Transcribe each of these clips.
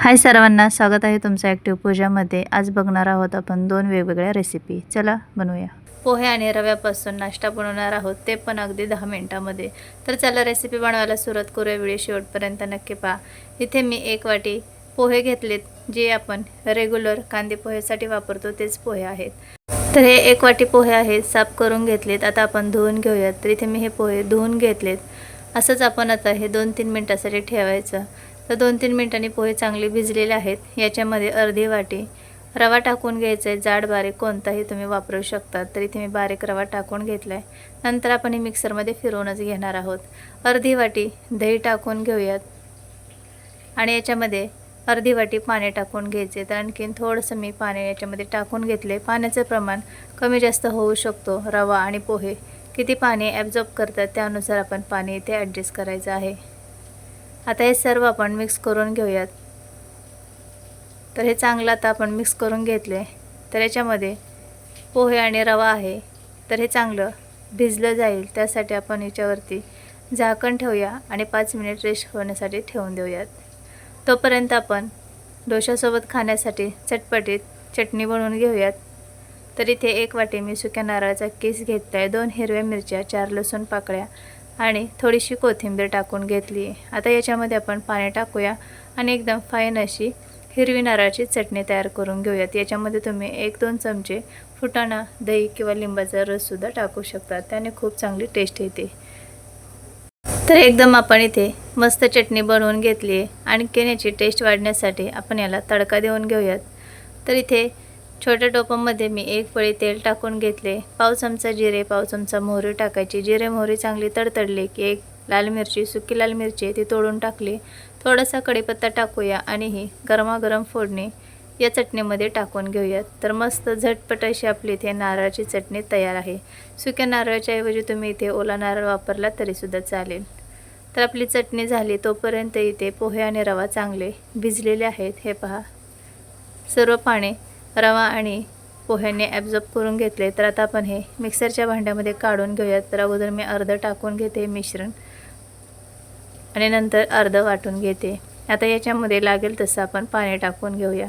हाय सर्वांना स्वागत आहे तुमचं ॲक्टिव्ह पूजामध्ये आज बघणार आहोत आपण दोन वेगवेगळ्या रेसिपी चला बनवूया. पोहे आणि रव्यापासून नाश्ता बनवणार आहोत ते पण अगदी दहा मिनटामध्ये. तर चला रेसिपी बनवायला सुरुवात करूया व्हिडिओ शेवटपर्यंत नक्की पहा. इथे मी एक वाटी पोहे घेतलेत जे आपण रेग्युलर कांदे पोहेसाठी वापरतो तेच पोहे आहेत. तर हे एक वाटी पोहे आहेत साफ करून घेतलेत. आता आपण धुवून घेऊयात. तर इथे मी हे पोहे धुवून घेतलेत. असंच आपण आता हे दोन तीन मिनटासाठी ठेवायचं. तर दोन तीन मिनटांनी पोहे चांगले भिजलेले आहेत. याच्यामध्ये अर्धी वाटी रवा टाकून घ्यायचा आहे जाड बारीक कोणताही तुम्ही वापरू शकता. तरी तुम्ही बारीक रवा टाकून घेतला आहे नंतर आपण हे मिक्सरमध्ये फिरवूनच घेणार आहोत. अर्धी वाटी दही टाकून घेऊयात. आणि याच्यामध्ये अर्धी वाटी पाणी टाकून घ्यायचे. तर आणखीन थोडंसं मी पाणी याच्यामध्ये टाकून घेतले. पाण्याचं प्रमाण कमी जास्त होऊ शकतो. रवा आणि पोहे किती पाणी ॲब्झॉर्ब करतात त्यानुसार आपण पाणी इथे ॲडजस्ट करायचं आहे. आता हे सर्व आपण मिक्स करून घेऊयात. तर हे चांगलं आता आपण मिक्स करून घेतले तर याच्यामध्ये पोहे आणि रवा आहे. तर हे चांगलं भिजलं जाईल. त्यासाठी आपण याच्यावरती झाकण ठेवूया आणि पाच मिनिट रेस्ट होण्यासाठी ठेवून देऊयात. तोपर्यंत आपण डोशासोबत खाण्यासाठी चटपटीत चटणी बनवून घेऊयात. तर इथे एक वाटी मी सुक्या नारळाचा केस घेतला आहे दोन हिरव्या मिरच्या चार लसूण पाकळ्या आणि थोडीशी कोथिंबीर टाकून घेतली. आहे आता याच्यामध्ये आपण पाणी टाकूया आणि एकदम फाईन अशी हिरवी नारळाची चटणी तयार करून घेऊयात. याच्यामध्ये तुम्ही एक दोन चमचे फुटाणा दही किंवा लिंबाचा रससुद्धा टाकू शकता. त्याने खूप चांगली टेस्ट येते. तर एकदम आपण इथे मस्त चटणी बनवून घेतली आहे. आणखीन याची टेस्ट वाढण्यासाठी आपण याला तडका देऊन घेऊयात. तर इथे छोट्या टोपामध्ये मी एक पळी तेल टाकून घेतले. पाव चमचा जिरे पाव चमचा मोहरी टाकायची. जिरे मोहरी चांगली तडतडली की एक लाल मिरची सुकी लाल मिरची ती तोडून टाकली. थोडासा कढीपत्ता टाकूया आणि ही गरमागरम फोडणी या चटणीमध्ये टाकून घेऊयात. तर मस्त झटपट अशी आपली इथे नारळाची चटणी तयार आहे. सुक्या नारळाच्या ऐवजी तुम्ही इथे ओला नारळ वापरला तरीसुद्धा चालेल. तर आपली चटणी झाली तोपर्यंत इथे पोहे आणि रवा चांगले भिजलेले आहेत. हे पहा. सर्व पाणी रवा आणि पोह्याने ॲब्झॉर्ब करून घेतले. तर आता आपण हे मिक्सरच्या भांड्यामध्ये काढून घेऊयात. तर अगोदर मी अर्धं टाकून घेते मिश्रण. आणि नंतर अर्धं वाटून घेते. आता याच्यामध्ये लागेल तसं आपण पाणी टाकून घेऊया.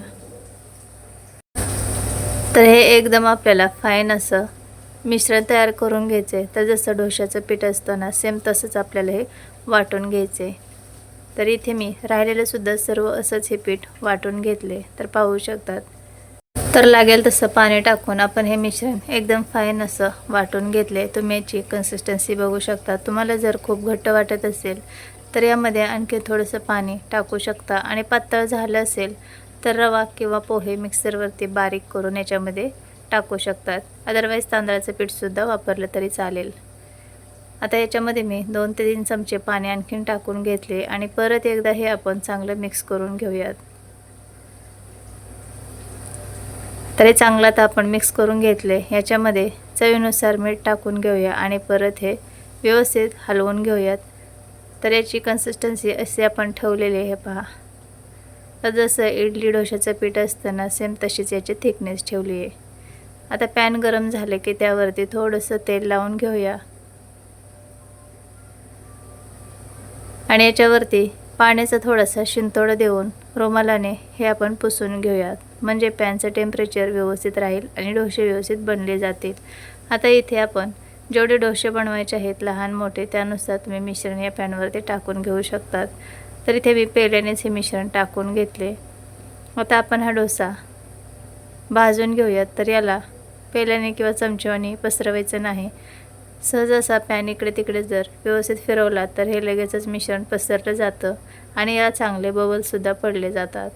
तर हे एकदम आपल्याला फाईन असं मिश्रण तयार करून घ्यायचे तर जसं डोशाचं पीठ असतं ना सेम तसंच आपल्याला हे वाटून घ्यायचे तर इथे मी राहिलेलंसुद्धा सर्व असंच हे पीठ वाटून घेतले. तर पाहू शकतात. तर लागेल तसं पाणी टाकून आपण हे मिश्रण एकदम फाईन असं वाटून घेतले. तुम्ही याची कन्सिस्टन्सी बघू शकता. तुम्हाला जर खूप घट्ट वाटत असेल तर यामध्ये आणखी थोडंसं पाणी टाकू शकता. आणि पातळ झालं असेल तर रवा किंवा पोहे मिक्सरवरती बारीक करून याच्यामध्ये टाकू शकतात अदरवाईज तांदळाचं पीठसुद्धा वापरलं तरी चालेल. आता याच्यामध्ये मी दोन ते तीन चमचे पाणी आणखीन टाकून घेतले. आणि परत एकदा हे आपण चांगलं मिक्स करून घेऊयात. तर हे चांगलं आता आपण मिक्स करून घेतले. याच्यामध्ये चवीनुसार मीठ टाकून घेऊया आणि परत हे व्यवस्थित हलवून घेऊयात. तर याची कन्सिस्टन्सी अशी आपण ठेवलेली आहे पहा. तर जसं इडली डोशाचं पीठ असताना सेम तशीच याची थिकनेस ठेवली आहे. आता पॅन गरम झाले की त्यावरती थोडंसं तेल लावून घेऊया. आणि याच्यावरती पाण्याचा थोडासा शिंतोडा देऊन रुमालाने हे आपण पुसून घेऊयात. म्हणजे पॅनचं टेम्परेचर व्यवस्थित राहील आणि डोसे व्यवस्थित बनले जातील. आता इथे आपण जेवढे डोसे बनवायचे आहेत लहान मोठे त्यानुसार तुम्ही मिश्रण या पॅनवरती टाकून घेऊ शकतात. तर इथे मी पेल्यानेच हे मिश्रण टाकून घेतले. आता आपण हा डोसा भाजून घेऊयात तर याला पेल्याने किंवा चमच्याने पसरवायचं नाही. सहज असा पॅन इकडे तिकडे जर व्यवस्थित फिरवला तर हे लगेचच मिश्रण पसरलं जातं आणि याला चांगले बबलसुद्धा पडले जातात.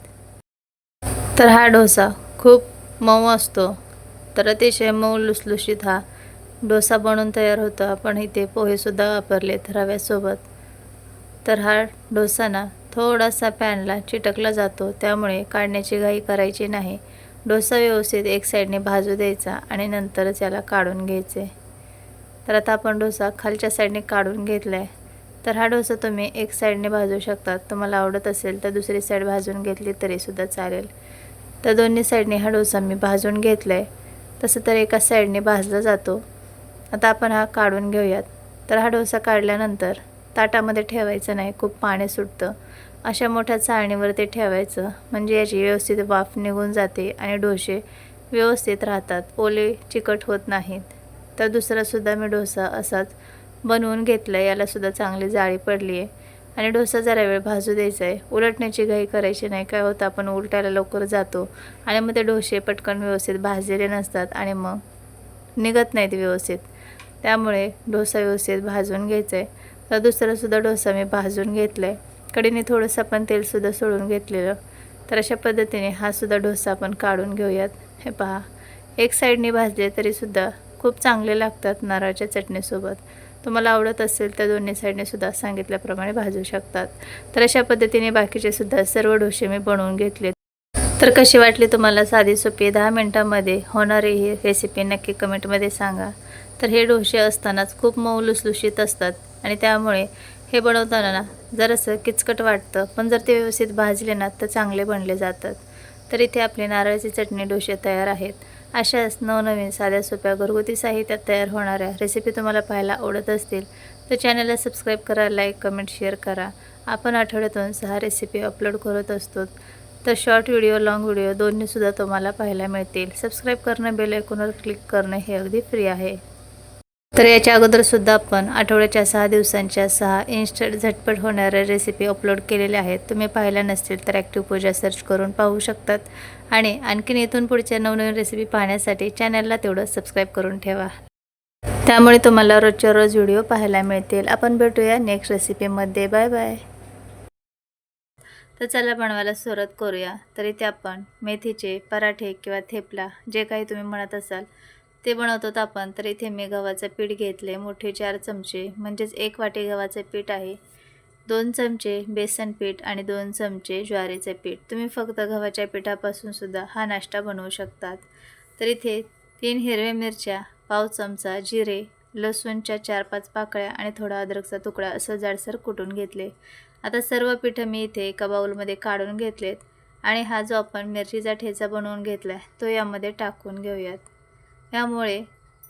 तर हा डोसा खूप मऊ असतो. तर अतिशय मऊ लुसलुशीत हा डोसा बनवून तयार होतो. आपण इथे पोहेसुद्धा वापरलेत रव्यासोबत. तर हा डोसा ना थोडासा पॅनला चिटकला जातो. त्यामुळे काढण्याची घाई करायची नाही. डोसा व्यवस्थित एक साईडने भाजू द्यायचा आणि नंतरच याला काढून घ्यायचे. तर आता आपण डोसा खालच्या साईडने काढून घेतला आहे तर हा डोसा तुम्ही एक साईडने भाजू शकता. तुम्हाला आवडत असेल तर दुसरी साईड भाजून घेतली तरीसुद्धा चालेल. तर दोन्ही साईडने हा डोसा मी भाजून घेतला आहे तसं तर एका साईडने भाजला जातो. आता आपण हा काढून घेऊयात. तर हा डोसा काढल्यानंतर ताटामध्ये ठेवायचं नाही खूप पाणी सुटतं. अशा मोठ्या चाळणीवर ते ठेवायचं. म्हणजे याची व्यवस्थित वाफ निघून जाते आणि डोसे व्यवस्थित राहतात. ओले चिकट होत नाहीत. तर दुसरासुद्धा मी डोसा असाच बनवून घेतलं आहे यालासुद्धा चांगली जाळी पडली आहे आणि डोसा जरा वेळ भाजू द्यायचा आहे उलटण्याची घाई करायची नाही काय होतं आपण उलटायला लवकर जातो. आणि मग ते डोसे पटकन व्यवस्थित भाजलेले नसतात आणि मग निघत नाहीत व्यवस्थित. त्यामुळे डोसा व्यवस्थित भाजून घ्यायचा आहे तर दुसरासुद्धा डोसा मी भाजून घेतला आहे कडीने थोडंसं आपण तेलसुद्धा सोडून घेतलेलं. तर अशा पद्धतीने हा सुद्धा डोसा आपण काढून घेऊयात. हे पहा. एक साईडने भाजले तरीसुद्धा खूप चांगले लागतात नारळाच्या चटणीसोबत. तुम्हाला आवडत असेल तर दोन्ही साईडने सुद्धा सांगितल्याप्रमाणे भाजू शकतात. तर अशा पद्धतीने बाकीचे सुद्धा सर्व डोसे मी बनवून घेतले. तर कशी वाटली तुम्हाला साधी सोपी दहा मिनटामध्ये? होणारी ही रेसिपी नक्की कमेंटमध्ये सांगा. तर हे डोसे असतानाच खूप मऊ लुसलुशीत असतात आणि त्यामुळे हे बनवताना ना जरासं किचकट वाटतं. पण जर ते व्यवस्थित भाजले ना तर चांगले बनले जातात. तर इथे आपले नारळाची चटणी डोसे तयार आहेत. अशाच नवनवीन साध्या सोप्या घरगुती साहित्यात तयार होणाऱ्या रेसिपी तुम्हाला पाहायला आवडत असतील तर चॅनलला सबस्क्राईब करा लाईक कमेंट शेअर करा. आपण आठवड्यातून सहा रेसिपी अपलोड करत असतो. तर शॉर्ट व्हिडिओ लाँग व्हिडिओ दोन्हीसुद्धा तुम्हाला पाहायला मिळतील. सबस्क्राईब करणं बेल ऐकूनवर क्लिक करणं हे अगदी फ्री आहे. तर याच्या अगोदरसुद्धा आपण आठवड्याच्या सहा दिवसांच्या सहा इन्स्टंट झटपट होणाऱ्या रेसिपी अपलोड केलेल्या आहेत. तुम्ही पाहिल्या नसतील तर ॲक्टिव्ह पूजा सर्च करून पाहू शकतात. आणि आणखीन इथून पुढच्या नवनवीन रेसिपी पाहण्यासाठी चॅनलला तेवढं सबस्क्राईब करून ठेवा. त्यामुळे तुम्हाला रोजच्या रोज व्हिडिओ पाहायला मिळतील. आपण भेटूया नेक्स्ट रेसिपीमध्ये बाय बाय तर चला बनवायला सुरुवात करूया. तर इथे आपण मेथीचे पराठे किंवा थेपला जे काही तुम्ही म्हणत असाल ते बनवतो आपण. तर इथे मी गव्हाचं पीठ घेतले मोठे चार चमचे म्हणजेच एक वाटी गव्हाचं पीठ आहे दोन चमचे बेसन पीठ आणि दोन चमचे ज्वारीचे पीठ. तुम्ही फक्त गव्हाच्या पिठापासून सुद्धा हा नाश्ता बनवू शकतात. तर इथे तीन हिरव्या मिरच्या पाव चमचा जिरे लसूणच्या चार पाच पाकळ्या आणि थोडा अद्रकचा तुकडा असं जाडसर कुटून घेतले. आता सर्व पिठं मी इथे एका बाऊलमध्ये काढून घेतलेत आणि हा जो आपण मिरचीचा ठेचा बनवून घेतला आहे तो यामध्ये टाकून घेऊयात. यामुळे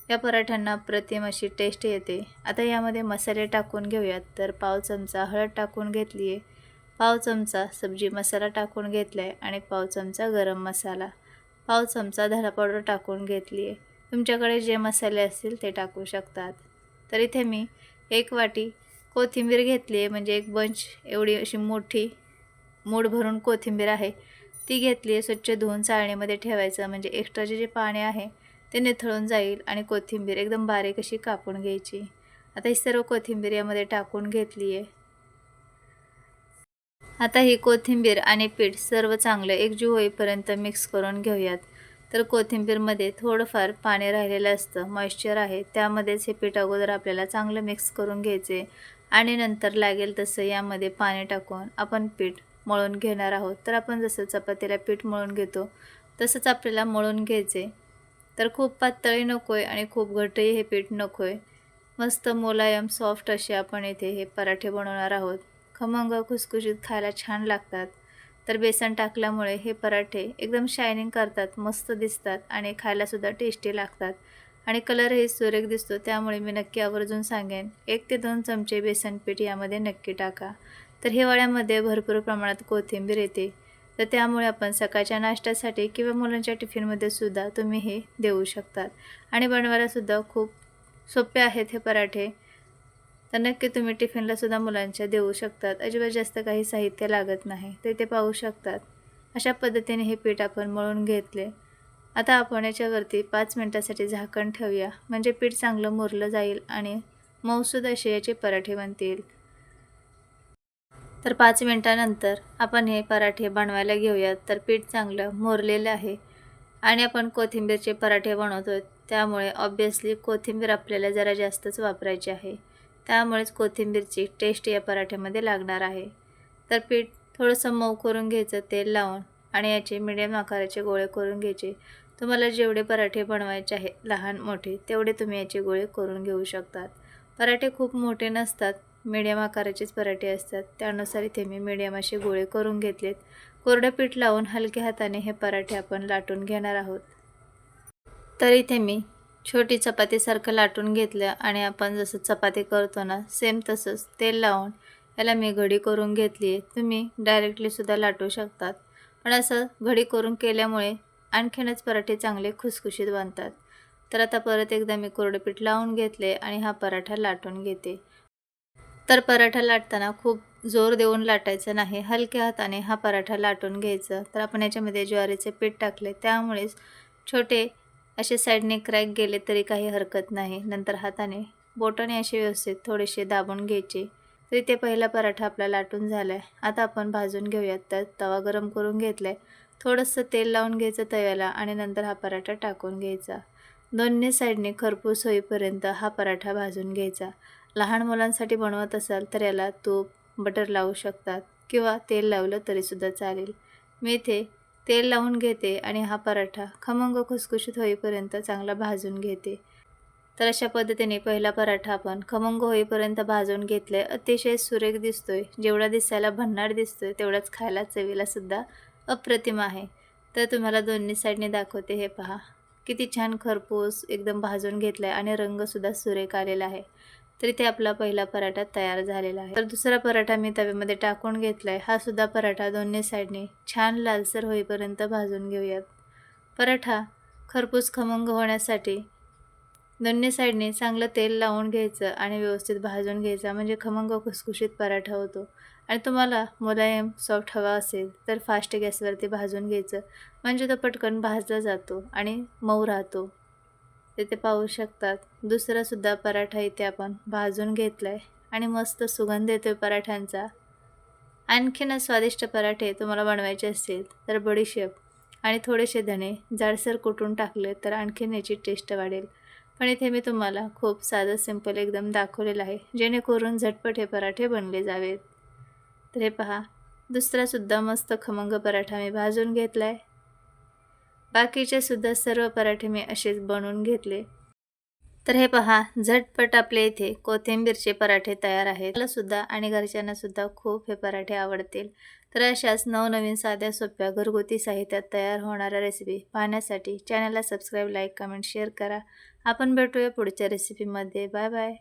या पराठ्यांना प्रतिम अशी टेस्ट येते. आता यामध्ये मसाले टाकून घेऊयात. तर पाव चमचा हळद टाकून घेतली आहे पाव चमचा सब्जी मसाला टाकून घेतला आहे आणि पाव चमचा गरम मसाला. पाव चमचा धना पावडर टाकून घेतली आहे तुमच्याकडे जे मसाले असतील ते टाकू शकतात. तर इथे मी एक वाटी कोथिंबीर घेतली आहे म्हणजे एक बंच एवढी अशी मोठी मूठ भरून कोथिंबीर आहे. ती घेतली आहे स्वच्छ धुवून चाळणीमध्ये ठेवायचं. म्हणजे एक्स्ट्राचे जे पाणी आहे ते निथळून जाईल आणि कोथिंबीर एकदम बारीक अशी कापून घ्यायची. आता ही सर्व कोथिंबीर यामध्ये टाकून घेतली आहे आता ही कोथिंबीर आणि पीठ सर्व चांगलं एकजीव होईपर्यंत मिक्स करून घेऊयात. तर कोथिंबीरमध्ये थोडंफार पाणी राहिलेलं असतं मॉइश्चर आहे त्यामध्येच हे पीठ अगोदर आपल्याला चांगलं मिक्स करून घ्यायचे आणि नंतर लागेल तसं यामध्ये पाणी टाकून आपण पीठ मळून घेणार आहोत. तर आपण जसं चपातीला पीठ मळून घेतो तसंच आपल्याला मळून घ्यायचे. तर खूप पातळी नको आहे आणि खूप घटही हे पीठ नको आहे मस्त मुलायम सॉफ्ट असे आपण इथे हे पराठे बनवणार आहोत. खमंग खुसखुशीत खायला छान लागतात. तर बेसन टाकल्यामुळे हे पराठे एकदम शायनिंग करतात मस्त दिसतात आणि खायलासुद्धा टेस्टी लागतात. आणि कलरही सुरेख दिसतो त्यामुळे मी नक्की आवर्जून सांगेन. एक ते दोन चमचे बेसन पीठ यामध्ये नक्की टाका. तर हिवाळ्यामध्ये भरपूर प्रमाणात कोथिंबीर येते. तर त्यामुळे आपण सकाळच्या नाश्त्यासाठी किंवा मुलांच्या टिफिनमध्ये सुद्धा तुम्ही हे देऊ शकतात. आणि बनवायलासुद्धा खूप सोपे आहेत हे पराठे. तर नक्की तुम्ही टिफिनलासुद्धा मुलांच्या देऊ शकतात. अजिबात जास्त काही साहित्य लागत नाही. ते ते पाहू शकतात. अशा पद्धतीने हे पीठ आपण मळून घेतले. आता आपण याच्यावरती पाच मिनटासाठी झाकण ठेवूया. म्हणजे पीठ चांगलं मुरलं जाईल आणि मऊसूद असे याचे पराठे बनतील. तर पाच मिनटानंतर आपण हे पराठे बनवायला घेऊयात. तर पीठ चांगलं मोरलेलं आहे आणि आपण कोथिंबीरचे पराठे बनवतो त्यामुळे ऑब्वियसली कोथिंबीर आपल्याला जरा जास्तच वापरायची आहे. त्यामुळेच कोथिंबीरची टेस्ट या पराठ्यामध्ये लागणार आहे. तर पीठ थोडंसं मऊ करून घ्यायचं तेल लावून आणि याचे मिडियम आकाराचे गोळे करून घ्यायचे. तुम्हाला जेवढे पराठे बनवायचे आहे लहान मोठे तेवढे तुम्ही याचे गोळे करून घेऊ शकतात. पराठे खूप मोठे नसतात मिडियम आकाराचेच पराठे असतात. त्यानुसार इथे मी मिडियम असे गोळे करून घेतलेत. कोरडं पीठ लावून हलक्या हाताने हे पराठे आपण लाटून घेणार आहोत. तर इथे मी छोटी चपातीसारखं लाटून घेतलं आणि आपण जसं चपाती करतो ना सेम तसंच तेल लावून याला मी घडी करून घेतली आहे. तुम्ही डायरेक्टलीसुद्धा लाटू शकतात. पण असं घडी करून केल्यामुळे आणखीनच पराठे चांगले खुसखुशीत बनतात. तर आता परत एकदा मी कोरडं पीठ लावून घेतले आणि हा पराठा लाटून घेते. तर पराठा लाटताना खूप जोर देऊन लाटायचं नाही. हलक्या हाताने हा पराठा लाटून घ्यायचा. तर आपण याच्यामध्ये ज्वारीचे पीठ टाकले. त्यामुळेच छोटे असे साईडने क्रॅक गेले तरी काही हरकत नाही. नंतर हाताने बोटाने असे व्यवस्थित थोडेसे दाबून घ्यायचे. तरी ते पहिला पराठा आपला लाटून झाला आहे आता आपण भाजून घेऊयात. तर तवा गरम करून घेतला आहे थोडंसं तेल लावून घ्यायचं तव्याला आणि नंतर हा पराठा टाकून घ्यायचा. दोन्ही साईडने खरपूस होईपर्यंत हा पराठा भाजून घ्यायचा. लहान मुलांसाठी बनवत असाल तर याला तूप बटर लावू शकतात किंवा तेल लावलं तरीसुद्धा चालेल. मी इथे तेल लावून घेते आणि हा पराठा खमंग खुसखुशीत होईपर्यंत चांगला भाजून घेते. तर अशा पद्धतीने पहिला पराठा आपण खमंग होईपर्यंत भाजून घेतले अतिशय सुरेख दिसतोय. जेवढा दिसायला भन्नाट दिसतोय तेवढाच खायला चवीला सुद्धा अप्रतिम आहे. तर तुम्हाला दोन्ही साईडने दाखवते हे पहा. किती छान खरपूस एकदम भाजून घेतला आहे आणि रंगसुद्धा सुरेख आलेला आहे. तर इथे आपला पहिला पराठा तयार झालेला आहे. तर दुसरा पराठा मी तव्यामध्ये टाकून घेतला आहे हा सुद्धा पराठा दोन्ही साईडने छान लालसर होईपर्यंत भाजून घेऊयात. पराठा खरपूस खमंग होण्यासाठी दोन्ही साईडने चांगलं तेल लावून घ्यायचं आणि व्यवस्थित भाजून घ्यायचा. म्हणजे खमंग खुसखुशीत पराठा होतो. आणि तुम्हाला मुलायम सॉफ्ट हवा असेल तर फास्ट गॅसवरती भाजून घ्यायचं. म्हणजे तो पटकन भाजला जातो आणि मऊ राहतो. तिथे पाहू शकतात. दुसरासुद्धा पराठा इथे आपण भाजून घेतला आहे आणि मस्त सुगंध येतो पराठ्यांचा. आणखीनच स्वादिष्ट पराठे तुम्हाला बनवायचे असतील तर बडीशेप आणि थोडेसे धणे जाडसर कुटून टाकले तर आणखीन याची टेस्ट वाढेल. पण इथे मी तुम्हाला खूप साधं सिंपल एकदम दाखवलेलं आहे जेणेकरून झटपट हे पराठे बनले जावेत. तर हे पहा. दुसरासुद्धा मस्त खमंग पराठा मी भाजून घेतला आहे बाकीचे सुद्धा सर्व पराठे मी असेच बनवून घेतले. तर हे पहा झटपट आपल्या इथे कोथिंबीरचे पराठे तयार आहेत. मला सुद्धा आणि घरच्यांना सुद्धा खूप हे पराठे आवडतील. तर अशाच नवनवीन साध्या सोप्या घरगुती साहित्यात तयार होणाऱ्या रेसिपी पाहण्यासाठी चॅनलला सबस्क्राईब लाईक कमेंट शेअर करा. आपण भेटूया पुढच्या रेसिपीमध्ये बाय बाय